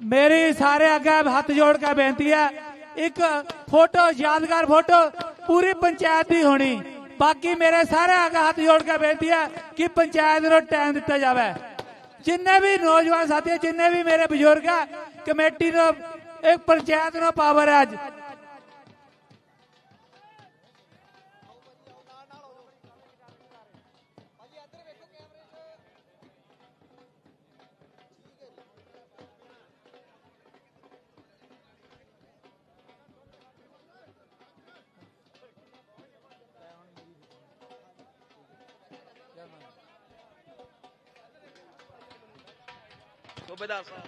ਮੇਰੀ ਸਾਰੇ ਅੱਗੇ ਹੱਥ ਜੋੜ ਕੇ ਬੇਨਤੀ ਹੈ ਇੱਕ ਫੋਟੋ ਯਾਦਗਾਰ ਫੋਟੋ ਪੂਰੀ ਪੰਚਾਇਤ ਦੀ ਹੋਣੀ ਬਾਕੀ ਮੇਰੇ ਸਾਰੇ ਅੱਗੇ ਹੱਥ ਜੋੜ ਕੇ ਬੇਨਤੀ ਹੈ ਕਿ ਪੰਚਾਇਤ ਨੂੰ ਟਾਈਮ ਦਿੱਤਾ ਜਾਵੇ ਜਿੰਨੇ ਵੀ ਨੌਜਵਾਨ ਸਾਥੀ ਜਿੰਨੇ ਵੀ ਮੇਰੇ ਬਜ਼ੁਰਗ ਆ ਕਮੇਟੀ ਨੂੰ ਇੱਕ ਪੰਚਾਇਤ ਨੂੰ ਪਾਵਰ ਹੈ ਅੱਜ ਸੂਬੇਦਾਰ ਸਾਹਿਬ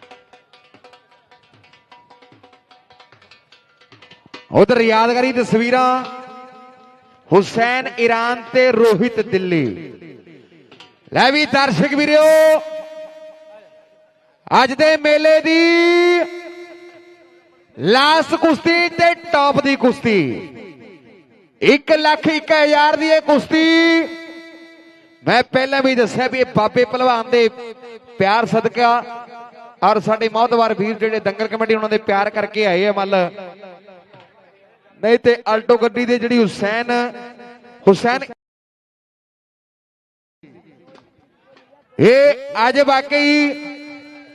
ਉਧਰ ਯਾਦਗਾਰੀ ਤਸਵੀਰਾਂ, ਹੁਸੈਨ ਈਰਾਨ ਤੇ ਰੋਹਿਤ ਦਿੱਲੀ। ਲੈ ਵੀ ਦਰਸ਼ਕ ਵੀਰੋ, ਅੱਜ ਦੇ ਮੇਲੇ ਦੀ ਲਾਸਟ ਕੁਸ਼ਤੀ ਤੇ ਟੌਪ ਦੀ ਕੁਸ਼ਤੀ। 1 ਲੱਖ 1000 ਦੀ ਇਹ ਕੁਸ਼ਤੀ ਮੈਂ ਪਹਿਲਾਂ ਵੀ ਦੱਸਿਆ ਵੀ ਇਹ ਬਾਬੇ ਪਹਿਲਵਾਨ ਦੇ ਪਿਆਰ ਸਦਕਾ ਔਰ ਸਾਡੇ ਮੌਤਵਾਰ ਵੀਰ ਜਿਹੜੇ ਦੰਗਲ ਕਮੇਟੀ ਉਹਨਾਂ ਦੇ ਪਿਆਰ ਕਰਕੇ ਆਏ ਆ ਮੱਲ। ਨਹੀਂ ਤੇ ਆਲਟੋ ਗੱਡੀ ਦੇ ਜਿਹੜੀ ਹੁਸੈਨ ਹੁਸੈਨ ਇਹ ਅੱਜ ਵਾਕਈ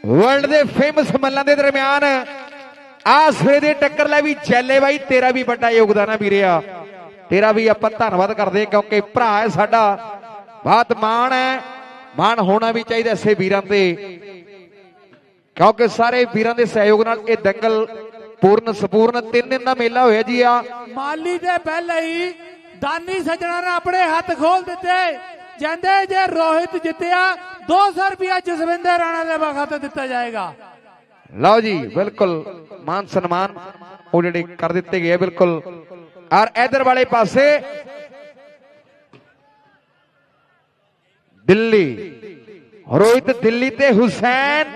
ਵਰਲਡ ਦੇ ਫੇਮਸ ਮੱਲਾਂ ਦੇ ਦਰਮਿਆਨ ਆ ਸਿਰੇ ਦੇ ਟੱਕਰ ਲੈ ਵੀ ਚੈਲੇ ਬਾਈ, ਤੇਰਾ ਵੀ ਵੱਡਾ ਯੋਗਦਾਨ ਆ ਵੀਰਿਆ ਤੇਰਾ ਵੀ ਆਪਾਂ ਧੰਨਵਾਦ ਕਰਦੇ ਕਿਉਂਕਿ ਭਰਾ ਹੈ ਸਾਡਾ। ਬਹੁਤ ਮਾਣ ਹੈ ਮਾਣ ਹੋਣਾ ਵੀ ਚਾਹੀਦਾ ਇਸੇ ਵੀਰਾਂ ਤੇ। ਕਿਉਂਕਿ ਸਾਰੇ ਵੀਰਾਂ ਦੇ ਸਹਿਯੋਗ ਨਾਲ ਇਹ ਦੰਗਲ ਪੂਰਨ ਸੰਪੂਰਨ ਤਿੰਨ ਦਿਨ ਦਾ ਮੇਲਾ ਹੋਇਆ ਜੀ ਆ। ਮਾਲੀ ਦੇ ਪਹਿਲੇ ਹੀ ਦਾਨੀ ਸੱਜਣਾ ਨੇ ਆਪਣੇ ਹੱਥ ਖੋਲ ਦਿੱਤੇ। ਜਾਂਦੇ ਜੇ ਰੋਹਿਤ ਜਿੱਤਿਆ 200 ਰੁਪਿਆ ਜਸਵਿੰਦਰ ਰਾਣਾ ਦੇ ਵਕਤ ਦਿੱਤਾ ਜਾਏਗਾ। ਲਓ ਜੀ ਬਿਲਕੁਲ ਮਾਨ ਸਨਮਾਨ ਉਹ ਜਿਹੜੇ ਕਰ ਦਿੱਤੇ ਗਏ ਬਿਲਕੁਲ। ਔਰ ਇਧਰ ਵਾਲੇ ਪਾਸੇ ਦਿੱਲੀ। ਰੋਹਿਤ ਦਿੱਲੀ ਤੇ ਹੁਸੈਨ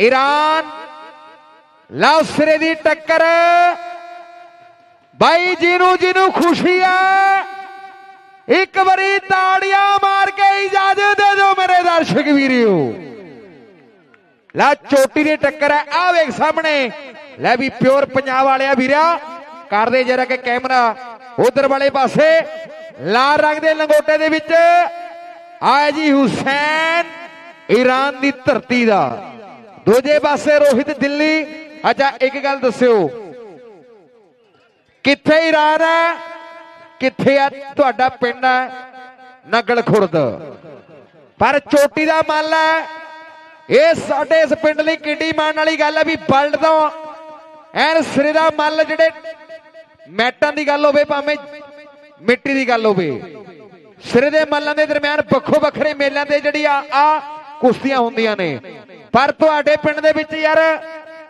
ਈਰਾਨ ਲਓ ਸਿਰੇ ਦੀ ਟੱਕਰ। ਬਾਈ ਜਿਹਨੂੰ ਜਿਹਨੂੰ ਖੁਸ਼ੀ ਹੈ ਇੱਕ ਵਾਰੀ ਤਾੜੀਆਂ ਮਾਰ ਕੇ ਇਜਾਜ਼ਤ ਦੇ ਦਿਓ ਮੇਰੇ ਦਰਸ਼ਕ ਵੀਰਿਓ। ਲਾ, ਚੋਟੀ ਦੀ ਟੱਕਰ ਹੈ ਆ ਵੇਖ ਸਾਹਮਣੇ। ਲੈ ਵੀ ਪਿਓਰ ਪੰਜਾਬ ਵਾਲਿਆ ਵੀਰਿਆ। ਕਰਦੇ ਜਰਾ ਕਿ ਕੈਮਰਾ। ਉਧਰ ਵਾਲੇ ਪਾਸੇ। ਲਾਲ ਰੰਗ ਦੇ ਲੰਗੋਟੇ ਦੇ ਵਿੱਚ। ਆ ਜੀ ਹੁਸੈਨ, ਈਰਾਨ ਦੀ ਧਰਤੀ ਦਾ। ਦੂਜੇ ਪਾਸੇ ਰੋਹਿਤ ਦਿੱਲੀ। ਅੱਛਾ, ਇੱਕ ਗੱਲ ਦੱਸਿਓ। ਕਿੱਥੇ ਈਰਾਨ ਹੈ? ਕਿੱਥੇ ਆ ਤੁਹਾਡਾ ਪਿੰਡ ਹੈ? ਨਗਲ ਖੁਰਦ ਪਰ ਚੋਟੀ ਦਾ ਮੱਲ ਹੈ। ਇਹ ਸਾਡੇ ਇਸ ਪਿੰਡ ਲਈ ਕਿੱਡੀ ਮਾਣ ਵਾਲੀ ਗੱਲ ਹੈ ਵੀ ਵਰਲਡ ਤੋਂ ਐਨ ਸਿਰੇ ਦਾ ਮੱਲ ਜਿਹੜੇ ਮੈਟਾਂ ਦੀ ਗੱਲ ਹੋਵੇ, ਭਾਵੇਂ ਮਿੱਟੀ ਦੀ ਗੱਲ ਹੋਵੇ ਸਿਰੇ ਦੇ ਮੱਲਾਂ ਦੇ ਦਰਮਿਆਨ ਵੱਖੋ ਵੱਖਰੇ ਮੇਲਿਆਂ ਤੇ ਜਿਹੜੀ ਆ ਆ ਕੁਸ਼ਤੀਆਂ ਹੁੰਦੀਆਂ ਨੇ। ਪਰ ਤੁਹਾਡੇ ਪਿੰਡ ਦੇ ਵਿੱਚ ਯਾਰ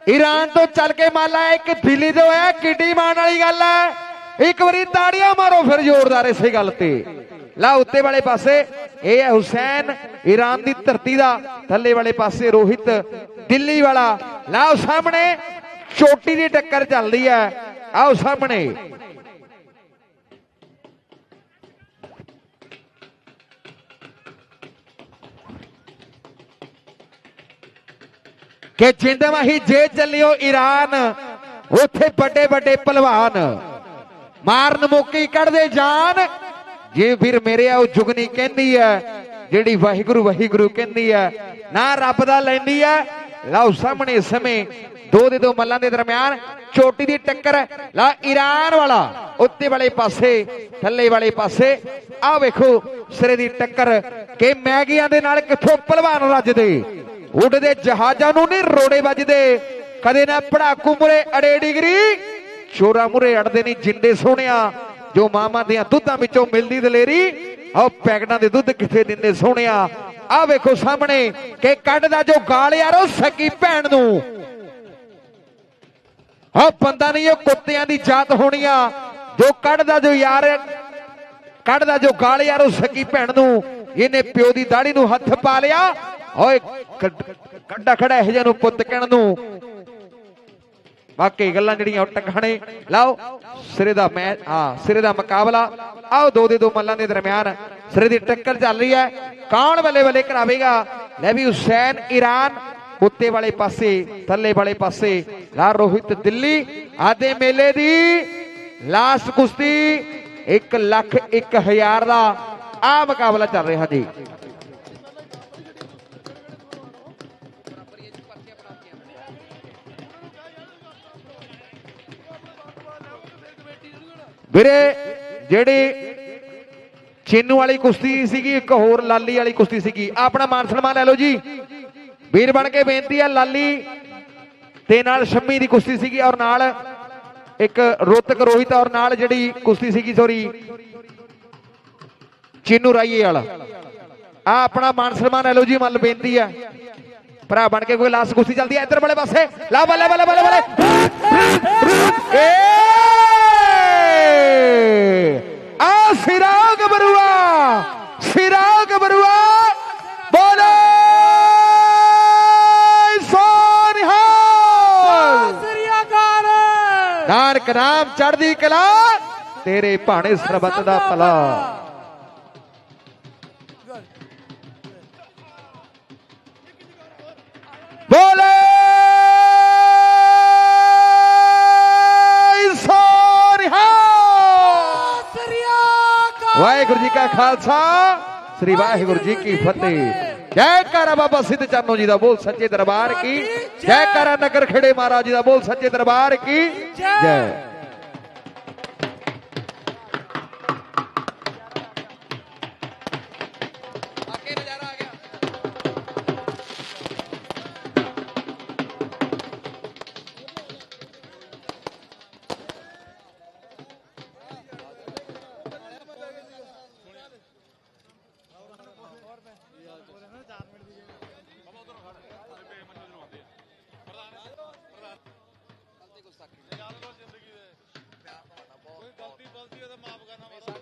ਈਰਾਨ ਤੋਂ ਚੱਲ ਕੇ ਮੱਲ ਇੱਕ ਦਿੱਲੀ ਤੋਂ ਹੈ, ਕਿੱਡੀ ਮਾਣ ਵਾਲੀ ਗੱਲ ਹੈ। ਇੱਕ ਵਾਰੀ ਤਾੜੀਆਂ ਮਾਰੋ ਫਿਰ ਜ਼ੋਰਦਾਰ ਇਸੇ ਗੱਲ ਤੇ। ਲਾ ਉੱਤੇ ਵਾਲੇ ਪਾਸੇ, ਇਹ ਹੈ ਹੁਸੈਨ, ਈਰਾਨ ਦੀ ਧਰਤੀ ਦਾ ਥੱਲੇ ਵਾਲੇ ਪਾਸੇ ਰੋਹਿਤ, ਦਿੱਲੀ ਵਾਲਾ। ਲਾਓ, ਸਾਹਮਣੇ ਚੋਟੀ ਦੀ ਟੱਕਰ ਚੱਲਦੀ ਹੈ। ਆਓ, ਸਾਹਮਣੇ। ਕਿ ਜਿੰਦਵਾ ਹੀ ਜੇ ਚੱਲਿਓ ਈਰਾਨ ਉੱਥੇ ਵੱਡੇ ਵੱਡੇ ਪਹਿਲਵਾਨ। ਮਾਰਨ ਮੋਕੀ ਕੱਢਦੇ ਜਾਨ। ਜੇ ਫਿਰ ਮੇਰੇ ਆ ਉਹ ਜੁਗਨੀ ਕਹਿੰਦੀ ਹੈ ਜਿਹੜੀ ਵਾਹਿਗੁਰੂ ਵਾਹਿਗੁਰੂ ਕਹਿੰਦੀ ਹੈ ਨਾ ਰੱਬ ਦਾ ਲੈਂਦੀ ਹੈ ਲਓ ਸਾਹਮਣੇ ਸਮੇਂ, ਦੋ ਦੇ ਦੋ ਮੱਲਾਂ ਦੇ ਦਰਮਿਆਨ, ਚੋਟੀ ਦੀ ਟੱਕਰ, ਲਾ ਈਰਾਨ ਵਾਲਾ, ਉੱਤੇ ਵਾਲੇ ਪਾਸੇ, ਥੱਲੇ ਵਾਲੇ ਪਾਸੇ। ਆਹ ਵੇਖੋ, ਸਿਰੇ ਦੀ ਟੱਕਰ, ਕਿ ਮੈਗੀਆਂ ਦੇ ਨਾਲ ਕਿੱਥੋਂ ਪਹਿਲਵਾਨ ਰੱਜਦੇ? ਉੱਡਦੇ ਜਹਾਜ਼ਾਂ ਨੂੰ ਨਹੀਂ ਰੋੜੇ ਵੱਜਦੇ। ਕਦੇ ਨਾ ਪੜਾਕੂ ਮੁਰੇ ਅੜੇ ਡਿਗਰੀ। ਚੋਰਾ ਮੁਰੇ ਅੜਦੇ ਨਹੀਂ ਜਿੰਦੇ ਸੋਹਣਿਆ। ਜੋ ਮਾਮਾ ਦੀਆਂ ਦੁੱਧਾਂ ਵਿੱਚੋਂ ਮਿਲਦੀ ਦਲੇਰੀ ਆਹ ਪੈਕਟਾਂ ਦੇ ਦੁੱਧ ਕਿੱਥੇ ਦਿੰਦੇ ਸੋਹਣਿਆ। ਆਹ ਵੇਖੋ ਸਾਹਮਣੇ ਕਿ ਕੱਢਦਾ ਜੋ ਗਾਲ ਯਾਰ ਉਹ ਸਕੀ ਭੈਣ ਨੂੰ। ਆਹ ਬੰਦਾ ਨਹੀਂ, ਉਹ ਕੁੱਤਿਆਂ ਦੀ ਜਾਤ ਹੋਣੀ ਆ ਜੋ ਕੱਢਦਾ ਜੋ ਯਾਰ, ਕੱਢਦਾ ਜੋ ਗਾਲ ਯਾਰ ਉਹ ਸਕੀ ਭੈਣ ਨੂੰ। ਇਹਨੇ ਪਿਓ ਦੀ ਦਾੜੀ ਨੂੰ ਹੱਥ ਪਾ ਲਿਆ। ਓਏ, ਕੱਢ- ਖੜਾ ਇਹ ਜਿਹਾ ਪੁੱਤ ਕਹਿਣ ਨੂੰ। ਬਾਕੀ ਗੱਲਾਂ ਜਿਹੜੀਆਂ ਉਹ ਟਖਾਣੇ ਲਾਓ, ਸਿਰੇ ਦਾ ਮੈਚ ਹਾਂ ਸਿਰੇ ਦਾ ਮੁਕਾਬਲਾ। ਆਓ, ਦੋ ਦੇ ਦੋ ਮੱਲਾਂ ਦੇ ਦਰਮਿਆਨ ਸਿਰੇ ਦੀ ਟੱਕਰ ਚੱਲ ਰਹੀ ਹੈ। ਕੌਣ ਬੱਲੇ ਬੱਲੇ ਕਰਾਵੇਗਾ? ਲੈ ਵੀ ਹੁਸੈਨ, ਈਰਾਨ, ਉੱਤੇ ਵਾਲੇ ਪਾਸੇ, ਥੱਲੇ ਵਾਲੇ ਪਾਸੇ। ਲਾਲ ਰੋਹਿਤ ਦਿੱਲੀ, ਆਦੇ ਮੇਲੇ ਦੀ ਲਾਸਟ ਕੁਸ਼ਤੀ। 1 ਲੱਖ 1000 ਦਾ ਆ ਮੁਕਾਬਲਾ ਚੱਲ ਰਿਹਾ ਜੀ। ਵੀਰੇ, ਜਿਹੜੀ ਚੀਨੂ ਵਾਲੀ ਕੁਸ਼ਤੀ ਸੀਗੀ, ਇੱਕ ਹੋਰ ਲਾਲੀ ਵਾਲੀ ਕੁਸ਼ਤੀ ਸੀਗੀ, ਆਪਣਾ ਮਾਨ ਸਨਮਾਨ ਲੈ ਲਓ ਜੀ। ਵੀਰ ਬਣ ਕੇ ਬੇਨਤੀ ਹੈ ਲਾਲੀ ਤੇ ਨਾਲ ਸ਼ੰਮੀ ਦੀ ਕੁਸ਼ਤੀ ਸੀਗੀ ਔਰ ਨਾਲ ਇੱਕ ਰੋਤਕ ਰੋਹਿਤ ਔਰ ਨਾਲ ਜਿਹੜੀ ਕੁਸ਼ਤੀ ਸੀਗੀ ਸੋਰੀ ਚੀਨੂ ਰਾਈਏ ਵਾਲਾ। ਆ ਆਪਣਾ ਮਾਨ ਸਨਮਾਨ ਲੈ ਲਓ ਜੀ, ਮੱਲ ਬੇਨਤੀ ਹੈ ਭਰਾ ਬਣ ਕੇ ਕੋਈ ਲਾਸ ਕੁਸ਼ਤੀ ਚੱਲਦੀ ਹੈ ਇੱਧਰ ਵਾਲੇ ਪਾਸੇ। ਲਾ ਬੱਲੇ ਬੱਲੇ ਬੱਲੇ ਬੱਲੇ। ਨਾਨਕ ਨਾਮ ਚੜ੍ਹਦੀ ਕਲਾ ਤੇਰੇ ਭਾਣੇ ਸਰਬੱਤ ਦਾ ਭਲਾ। ਬੋਲੇ! ਵਾਹਿਗੁਰੂ ਜੀ ਕਾ ਖਾਲਸਾ। ਸ੍ਰੀ ਵਾਹਿਗੁਰੂ ਜੀ ਕੀ ਫਤਿਹ। ਜੈ ਕਾਰਾ ਬਾਬਾ ਸਿੱਧ ਚਰਨੋ ਜੀ ਦਾ ਬੋਲ ਸੱਚੇ ਦਰਬਾਰ ਕੀ। ਜੈ ਕਾਰਾ ਨਗਰ ਖੇੜੇ ਮਹਾਰਾਜ ਜੀ ਦਾ ਬੋਲ ਸੱਚੇ ਦਰਬਾਰ ਕੀ। ਜੈ। ਕਿਤੇ ਮਾਫ ਕਰਨਾ ਮਾਤਾ